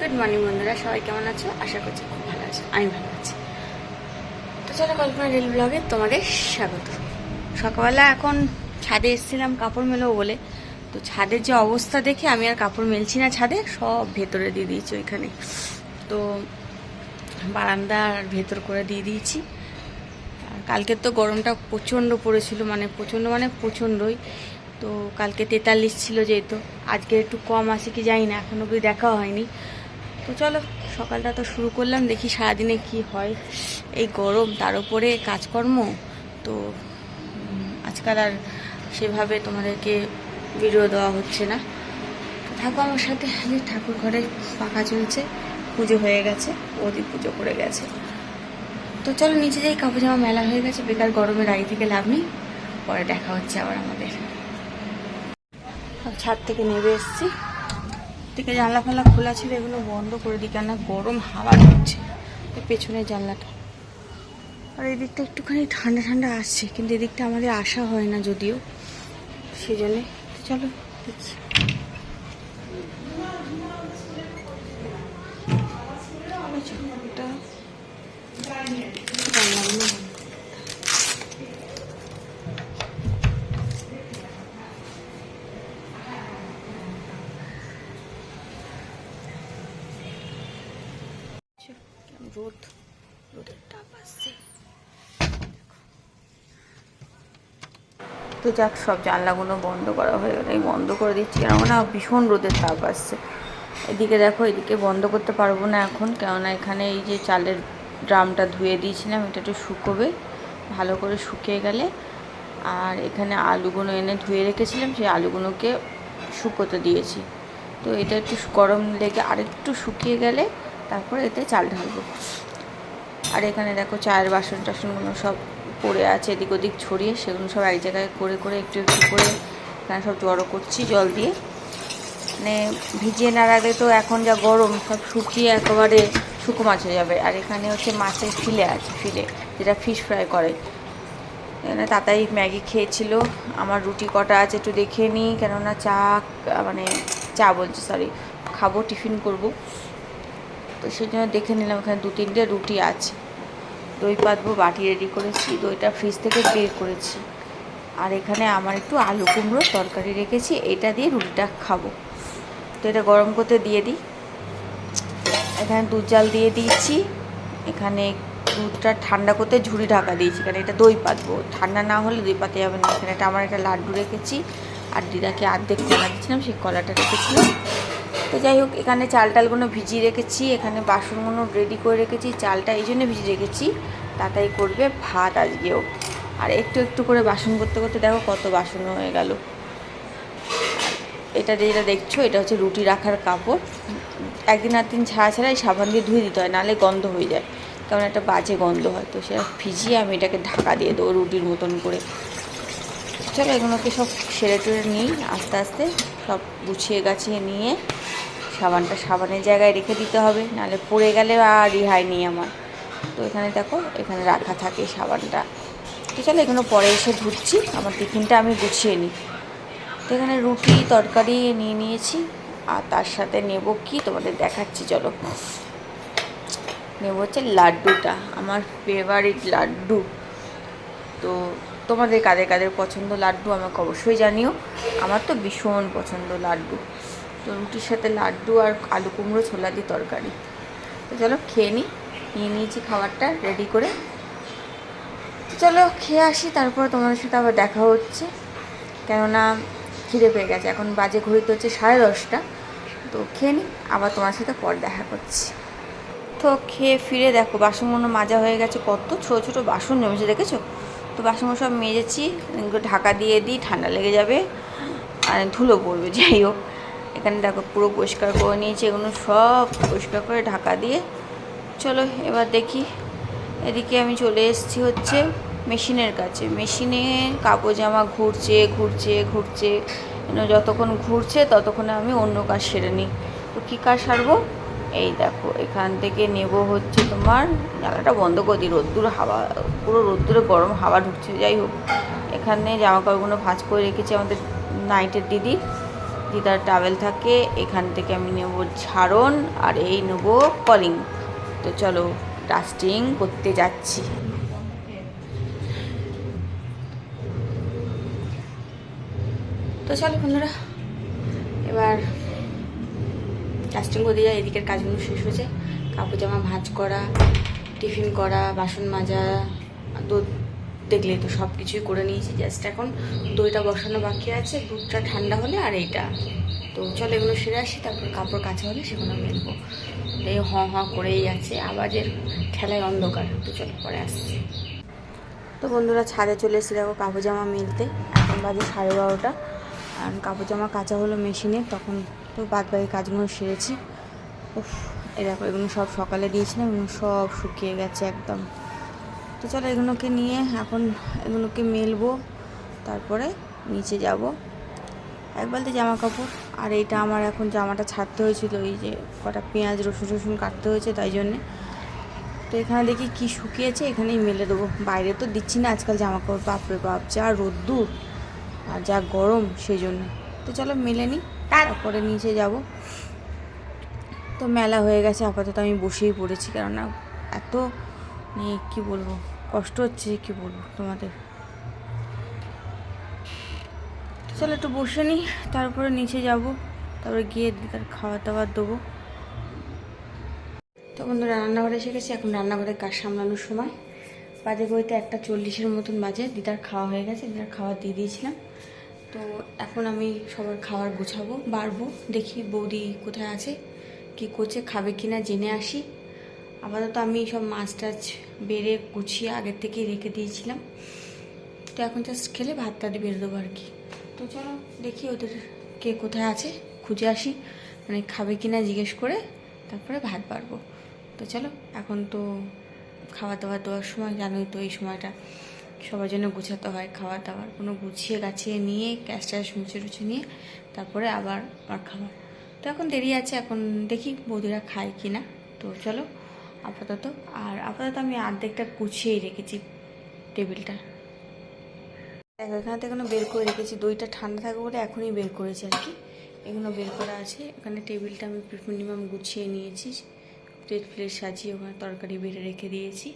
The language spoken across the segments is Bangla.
গুড মর্নিং বন্ধুরা। সবাই কেমন আছো? আশা করছি খুব ভালো আছো। আমি ভালো আছি। তো চলো, কল্পনা রেল ব্লগে তোমাদের স্বাগত। সকালবেলা এখন ছাদে এসেছিলাম কাপড় মেলো বলে। তো ছাদের যে অবস্থা দেখে আমি আর কাপড় মেলছি না ছাদে, সব ভেতরে দিয়ে দিয়েছি ওইখানে। তো বারান্দার ভেতর করে দিয়ে দিয়েছি। আর কালকে তো গরমটা প্রচণ্ড পড়েছিল মানে প্রচণ্ড মানে প্রচণ্ডই। তো কালকে তেতাল্লিশ ছিল যেহেতু, আজকে একটু কম আছে কি জানি না, এখন অব্দি দেখা হয়নি। তো চলো, সকালটা তো শুরু করলাম, দেখি সারাদিনে কি হয়। এই গরম, তার উপরে কাজকর্ম, তো আজকাল আর সেভাবে তোমাদেরকে ভিডিও দেওয়া হচ্ছে না। থাকো আমার সাথে যে ঠাকুর ঘরে পাখা চলছে, পুজো হয়ে গেছে ওদি পুজো করে গেছে। তো চলো, নিচে যাই, কাপড় জামা মেলা হয়ে গেছে, বেকার গরমে দাঁড়িয়ে থেকে লাভ নেই, পরে দেখা হচ্ছে আবার আমাদের। ছাদ থেকে নেমে এসেছি। থেকে জানলা ফানলা খোলা ছিল, এগুলো বন্ধ করে দিই, কেননা গরম হাওয়া ঢুকছে পেছনের জানলাটা। আর এদিকটা একটুখানি ঠান্ডা ঠান্ডা আসছে কিন্তু এদিকটা আমাদের আসা হয় না যদিও। সেই জন্যে চলো দেখি। এটা রোদ, রোদের তাপ আসছে। তো যাক, সব জানলাগুলো বন্ধ করা হয়ে গেল। বন্ধ করে দিচ্ছি কেননা ভীষণ রোদের তাপ আসছে। এদিকে দেখো, এদিকে বন্ধ করতে পারব না এখন, কেননা এখানে এই যে চালের ড্রামটা ধুয়ে দিয়েছিলাম, এটা একটু শুকোবে, ভালো করে শুকিয়ে গেলে। আর এখানে আলুগুলো এনে ধুয়ে রেখেছিলাম, সেই আলুগুলোকে শুকোতে দিয়েছি। তো এটা একটু গরম লেগে, আরেকটু শুকিয়ে গেলে তারপর এতে চাল ঢালবো। আর এখানে দেখো চায়ের বাসন টাসনগুলো সব পড়ে আছে, এদিক ওদিক ছড়িয়ে, সেগুলো সব এক জায়গায় করে করে, একটু একটু করে এখানে সব জড়ো করছি জল দিয়ে। মানে ভিজিয়ে না রাখলে তো এখন যা গরম, সব শুকিয়ে একেবারে শুকো মাছ হয়ে যাবে। আর এখানে হচ্ছে মাছের ফিলে আছে, ফিলে, যেটা ফিশ ফ্রাই করে। এখানে তাতাই ম্যাগি খেয়েছিল, আমার রুটি কটা আছে একটু দেখে নিই, কেননা চা মানে চা বলছি সরি খাব, টিফিন করব। তো সেই জন্য দেখে নিলাম এখানে দু তিনটে রুটি আছে। দই পাতবো, বাটি রেডি করেছি, দইটা ফ্রিজ থেকে বের করেছি। আর এখানে আমার একটু আলু কুমড়ো তরকারি রেখেছি, এটা দিয়ে রুটিটা খাব। তো এটা গরম করতে দিয়ে দিই। এখানে দুধ জাল দিয়ে দিয়েছি। এখানে দুধটা ঠান্ডা করতে ঝুড়ি ঢাকা দিয়েছি, কারণ এটা দই পাতবো। ঠান্ডা না হলে দই পাতে যাবে না। এখানে একটা আমার একটা লাড্ডু রেখেছি, আর দিদাকে অর্ধেক কলা দিয়েছিলাম, সেই কলাটা রেখেছিলাম। তো যাই হোক, এখানে চাল টালগুলো ভিজিয়ে রেখেছি, এখানে বাসনগুলো রেডি করে রেখেছি, চালটা এই জন্য ভিজিয়ে রেখেছি তাতাই করবে ভাত আজকেও। আর একটু একটু করে বাসন করতে করতে দেখো কত বাসন হয়ে গেল। এটা যেটা দেখছ, এটা হচ্ছে রুটি রাখার কাপড়। একদিন আর দিন ছাড়া ছাড়া এই সাবান দিয়ে ধুয়ে দিতে হয়, নাহলে গন্ধ হয়ে যায়। কারণ একটা বাজে গন্ধ হয়, তো সেটা ভিজিয়ে আমি এটাকে ঢাকা দিয়ে দেবো রুটির মতন করে। চলো এগুলোকে সব সেরে টেরে নিই, আস্তে আস্তে সব গুছিয়ে গাছিয়ে নিয়ে সাবানটা সাবানের জায়গায় রেখে দিতে হবে, নাহলে পড়ে গেলে আর রিহাই নেই আমার। তো এখানে দেখো, এখানে রাখা থাকে সাবানটা। তো চলো এগুলো পরে এসে ধুচ্ছি, আমার টিফিনটা আমি গুছিয়ে নিই। তো এখানে রুটি, তরকারি নিয়ে নিয়েছি, আর তার সাথে নেব কি তোমাদের দেখাচ্ছি, চলো। নেব হচ্ছে লাড্ডুটা, আমার ফেভারিট লাড্ডু। তো তোমাদের কাদের কাদের পছন্দ লাড্ডু আমাকে অবশ্যই জানিও। আমার তো ভীষণ পছন্দ লাড্ডু। তো রুটির সাথে লাড্ডু আর আলু কুমড়ো ছোলা দিয়ে তরকারি। তো চলো খেয়ে নিই নিয়ে নিয়েছি খাবারটা রেডি করে। তো চলো খেয়ে আসি, তারপর তোমাদের সাথে আবার দেখা হচ্ছে। কেননা খিদে পেয়ে গেছে, এখন বাজে ঘড়িতে হচ্ছে সাড়ে দশটা। তো খেয়ে নিই আবার তোমার সাথে পর দেখা করছি। তো খেয়ে ফিরে দেখো বাসনগুলো মাজা হয়ে গেছে কত, ছোটো ছোটো বাসন জমেছে দেখেছ? তো বাসনগুলো সব মেজেছি, ঢাকা দিয়ে দিই, ঠান্ডা লেগে যাবে, আর ধুলো পড়বে, যাই হোক। এখানে দেখো পুরো পরিষ্কার করে নিয়েছি, এগুলো সব পরিষ্কার করে ঢাকা দিয়ে। চলো এবার দেখি, এদিকে আমি চলে এসেছি হচ্ছে মেশিনের কাছে। মেশিনে কাপড় জামা ঘুরছে ঘুরছে। ঘুরছে যতক্ষণ ঘুরছে ততক্ষণে আমি অন্য কাজ সেরে নিই। তো কী কাজ সারবো? এই দেখো, এখান থেকে নেব হচ্ছে তোমার জানলাটা বন্ধ করে দিই, রোদ্দুর হাওয়া, পুরো রোদ্দুরে গরম হাওয়া ঢুকছে, যাই হোক। এখানে জামা কাপড়গুলো ভাঁজ করে রেখেছি আমাদের নাইটের দিদি। দিদার টাওয়েল থাকে, এখান থেকে আমি নেব ঝাড়ন আর এই নেব কলিং। তো চলো ডাস্টিং করতে যাচ্ছি। তো চলো বন্ধুরা, এবার ডাস্টিং করতে দিয়ে এদিকের কাজগুলো শেষ হয়েছে। কাপড় জামা ভাঁজ করা, টিফিন করা, বাসন মাজা, দুধ দেখলেই তো সব কিছুই করে নিয়েছি। জাস্ট এখন দইটা বসানো বাকি আছে, দুধটা ঠান্ডা হলে আর এইটা। তো চলো এগুলো সেরে আসি, তারপর কাপড় কাচা হলে সেগুলো মেলবো এই হ হ করেই আছে আওয়াজের ঠেলায় অন্ধকার। তো চলো পরে আসছি। তো বন্ধুরা, ছাদে চলে এসেছি দেখো কাপড় জামা মিলতে। এখন বাজে সাড়ে বারোটা। আর কাপড় জামা কাঁচা হলো মেশিনে, তখন তো বাদ বাকি কাজগুলো সেরেছি। উফ দেখো এগুলো সব সকালে দিয়েছিলাম, এগুলো সব শুকিয়ে গেছে একদম। তো চলো এগুলোকে নিয়ে এখন এগুলোকে মেলবো, তারপরে নিচে যাব। এক বালতি জামা কাপড় আর এইটা আমার এখন জামাটা ছাড়তে হয়েছিল, এই যে কটা পেঁয়াজ, রসুন রসুন কাটতে হয়েছে তাই জন্যে। তো এখানে দেখি কি শুকিয়েছে, এখানেই মেলে দেবো। বাইরে তো দিচ্ছি না আজকাল জামা কাপড় বাপরে বাপ, যা রোদ্দুর আর যা গরম সেই জন্য। তো চলো মেলে নিই তারপরে নিচে যাব। তো মেলা হয়ে গেছে, আপাতত আমি বসেই পড়েছি, কেননা এত মানে কী বলব? কষ্ট হচ্ছে, কি বলব তোমাদের? চলো একটু বসে নিই তারপরে নিচে যাব, তারপরে গিয়ে তার খাবার দাবার দেবো। তো বন্ধুরা, রান্নাঘরে এসে গেছি, এখন রান্নাঘরের কাজ সামলানোর সময়। বাজে বইতে একটা চল্লিশের মতন বাজে, দিদার খাওয়া হয়ে গেছে, দিদার খাওয়া দিয়ে দিয়েছিলাম। তো এখন আমি সবার খাবার গুছাবো, বাড়বো, দেখি বৌদি কোথায় আছে, কি করছে, খাবে কি না জেনে আসি। আপাতত আমি সব মাছ টাছ বেড়ে গুছিয়ে আগের থেকেই রেখে দিয়েছিলাম। তো এখন জাস্ট খেলে ভাত টাত বেড়ে দেবো আর কি। তো চলো দেখি ওদের কে কোথায় আছে, খুঁজে আসি। মানে খাবে কি না জিজ্ঞেস করে তারপরে ভাত বাড়বো। তো চলো, এখন তো খাওয়া দাওয়া দেওয়ার সময়, জানোই তো এই সময়টা সবার জন্য গুছাতে হয়। খাবার দাবার কোনো গুছিয়ে গাছিয়ে নিয়ে, গ্যাস ট্যাস মুছে টুছে নিয়ে, তারপরে আবার খাবার তো এখন দেরি আছে, এখন দেখি বৌদিরা খায় কি না তো চলো আপাতত। আর আপাতত আমি অর্ধেকটা গুছিয়েই রেখেছি টেবিলটা। দেখো, এখান থেকে বের করে রেখেছি। দইটা ঠান্ডা থাকবে বলে এখনই বের করেছি আর কি। এগুলো বের করা আছে। এখানে টেবিলটা আমি মিনিমাম গুছিয়ে নিয়েছি। প্লেট প্লেট সাজিয়ে ওখানে তরকারি বেড়ে রেখে দিয়েছি।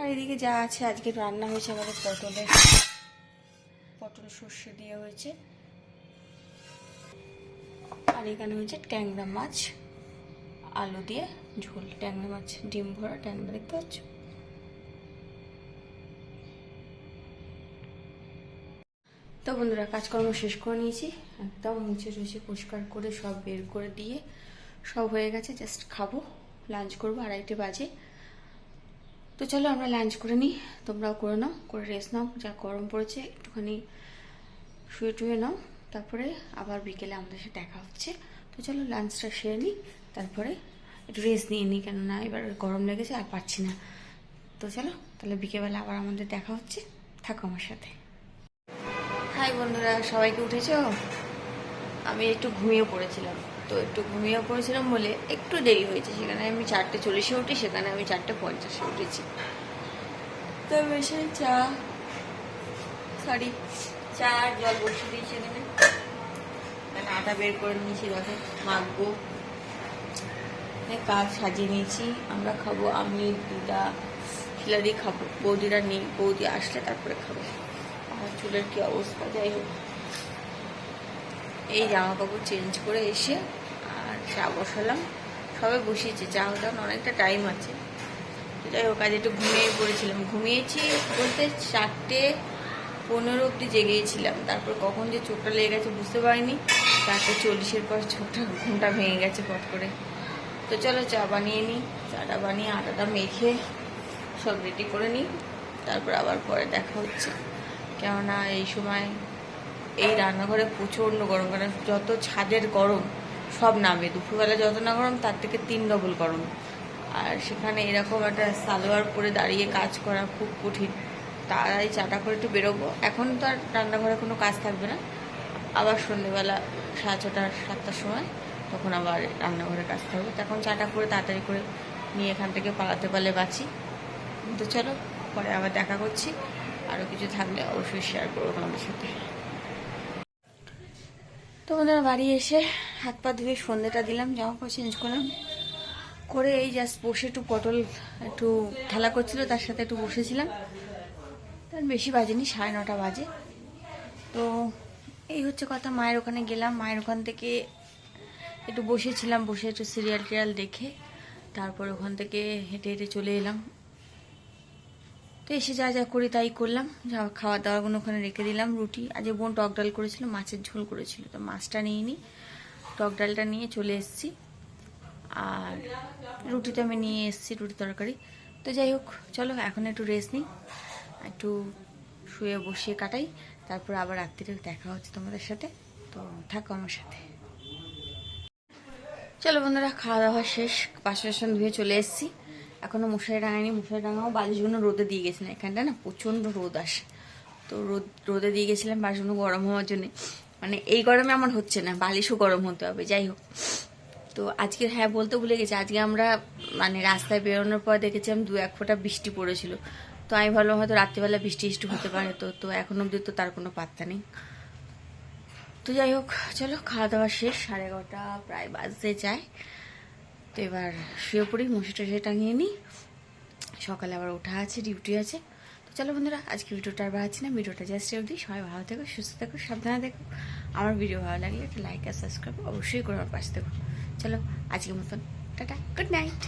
আর এদিকে যা আছে, আজকে রান্না হয়েছে আমাদের পটলের পটল সর্ষে দিয়ে হয়েছে। আর এখানে হয়েছে ট্যাংরা মাছ। আলু দিয়ে ঝোল। ট্যাংরা মাছ, ডিম ভরা, ট্যাংরা দেখতে পাচ্ছ? তো বন্ধুরা, কাজকর্ম শেষ করে নিয়েছি। একদম মুছে টুছে পরিষ্কার করে সব বের করে দিয়ে সব হয়ে গেছে। জাস্ট খাব, লাঞ্চ করব আড়াইটে বাজে। তো চলো আমরা লাঞ্চ করে নিই। তোমরাও করে নাও, করে রেস্ট নাও। যা গরম পড়েছে, একটুখানি শুয়ে টুয়ে নাও। তারপরে আবার বিকেলে আমাদের সাথে দেখা হচ্ছে। তো চলো লাঞ্চটা সেরে নিই। তারপরে একটু রেস্ট নিয়ে নিই কেননা এবার গরম লেগেছে আর পাচ্ছি না। তো চলো, তাহলে বিকেলবেলা আবার আমাদের দেখা হচ্ছে। থাকো আমার সাথে। হাই বন্ধুরা, সবাইকে উঠেছ? আমি একটু ঘুমিয়ে পড়েছিলাম। তো একটু ঘুমিয়ে পড়েছিলাম বলে একটু দেরি হয়েছে। সেখানে আমি চারটে চল্লিশে উঠি, সেখানে আমি চারটে পঞ্চাশে উঠেছি। তো বেশি চা সরি চা আর জল বসিয়ে দিয়েছি এখানে। আটা বের করে নিয়েছি রথে মাখবো। কাজ সাজিয়ে নিয়েছি। আমরা খাব আমি দিদা খিলাদি খাব। বৌদিরা নেই, বৌদি আসলে তারপরে খাব। আমার চুলের কি অবস্থা? যাই হোক। এই জামা কাপড় চেঞ্জ করে এসে আর চা বসালাম। সবে বসিয়েছি, চা এখন অনেকটা টাইম আছে। যাই হোক, আজ একটু ঘুমিয়ে পড়েছিলাম। ঘুমিয়েছি বলতে চারটে পনেরো অব্দি জেগেছিলাম। তারপর কখন যে চোখটা লেগে গেছে বুঝতে পারিনি। চারটে চল্লিশের পর চোখটা ঘুমটা ভেঙে গেছে পট করে। তো চলো চা বানিয়ে নিই চাটা বানিয়ে আটাটা মেখে সব রেডি করে নিই তারপর আবার পরে দেখা হচ্ছে। কেননা এই সময় এই রান্নাঘরে প্রচণ্ড গরম, কারণ যত ছাদের গরম, সব নামে। দুপুরবেলা যত না গরম, তার থেকে তিন ডবল গরম। আর সেখানে এরকম একটা সালোয়ার পরে দাঁড়িয়ে কাজ করা খুব কঠিন। তারাই চাটা করে একটু বেরোবো। এখন তো আর রান্নাঘরে কোনো কাজ থাকবে না। আবার সন্ধেবেলা সাড়ে ছটা, সাতটার সময় তখন আবার রান্নাঘরে কাজ থাকবে। তখন চাটা করে তাড়াতাড়ি করে নিয়ে এখান থেকে পালাতে পারলে বাঁচি। তো চলো, পরে আবার দেখা করছি। আরও কিছু থাকলে অবশ্যই শেয়ার করব তোমাদের সাথে। তো ওনারা বাড়ি এসে হাত পা ধুয়ে সন্ধ্যেটা দিলাম, জামা কাপড় চেঞ্জ করলাম। করে এই জাস্ট বসে একটু পটল একটু খেলা করছিল, তার সাথে একটু বসেছিলাম। তার বেশি বাজেনি, সাড়ে নটা বাজে। তো এই হচ্ছে কথা, মায়ের ওখানে গেলাম। মায়ের ওখান থেকে একটু বসেছিলাম, বসে একটু সিরিয়াল টিরিয়াল দেখে তারপর ওখান থেকে হেঁটে হেঁটে চলে এলাম। তো এসে যা যা করি তাই করলাম। যা খাওয়া দাওয়াগুলো ওখানে রেখে দিলাম, রুটি। আজকে বোন টক ডাল করেছিল, মাছের ঝোল করেছিল, তো মাছটা নিয়ে নিই টক ডালটা নিয়ে চলে এসেছি। আর রুটি তো আমি নিয়ে এসেছি, রুটি তরকারি। তো যাই হোক, চলো এখন একটু রেস্ট নিই। একটু শুয়ে বসিয়ে কাটাই। তারপর আবার রাত্রিরে দেখা হচ্ছে তোমাদের সাথে। তো থাকো আমার সাথে। চলো বন্ধুরা, খাওয়া দাওয়া শেষ, বাসন টাসন ধুয়ে চলে এসেছি। এখনও মশারি টাঙাইনি মশারি টাঙাও বালিশগুলো রোদে দিয়ে গেছিলাম। এখানটা না প্রচণ্ড রোদ আসে। তো রোদ, রোদে দিয়ে গেছিলাম বালিশগুলো গরম হওয়ার জন্যে। মানে এই গরমে আমার হচ্ছে না, বালিশও গরম হতে হবে, যাই হোক। তো আজকে হ্যাঁ বলতে ভুলে গেছি, আজকে আমরা মানে রাস্তায় বেরোনোর পর দেখেছিলাম দু এক ফোঁটা বৃষ্টি পড়েছিল। তো আমি ভাবলাম হয়তো রাত্রিবেলা বৃষ্টি বৃষ্টি হতে পারে তো তো এখন অবধি তো তার কোনো পাত্তা নেই। তো যাই হোক, চলো খাওয়া দাওয়া শেষ, সাড়ে এগারোটা প্রায় বাজতে যায়। তো এবার শুয়ে পড়ি মশি টসি টাঙিয়ে নিই। সকালে আবার ওঠা আছে, ডিউটি আছে। তো চলো বন্ধুরা, আজকে ভিডিওটা আর বাড়াচ্ছি না, ভিডিওটা জাস্ট অবধি। সবাই ভালো থেকো, সুস্থ থেকো, সাবধানে দেখো আমার ভিডিও ভালো লাগলে একটা লাইক আর সাবস্ক্রাইব অবশ্যই করে আমার পাশে থেকো। চলো, আজকের মতন, টাটা গুড নাইট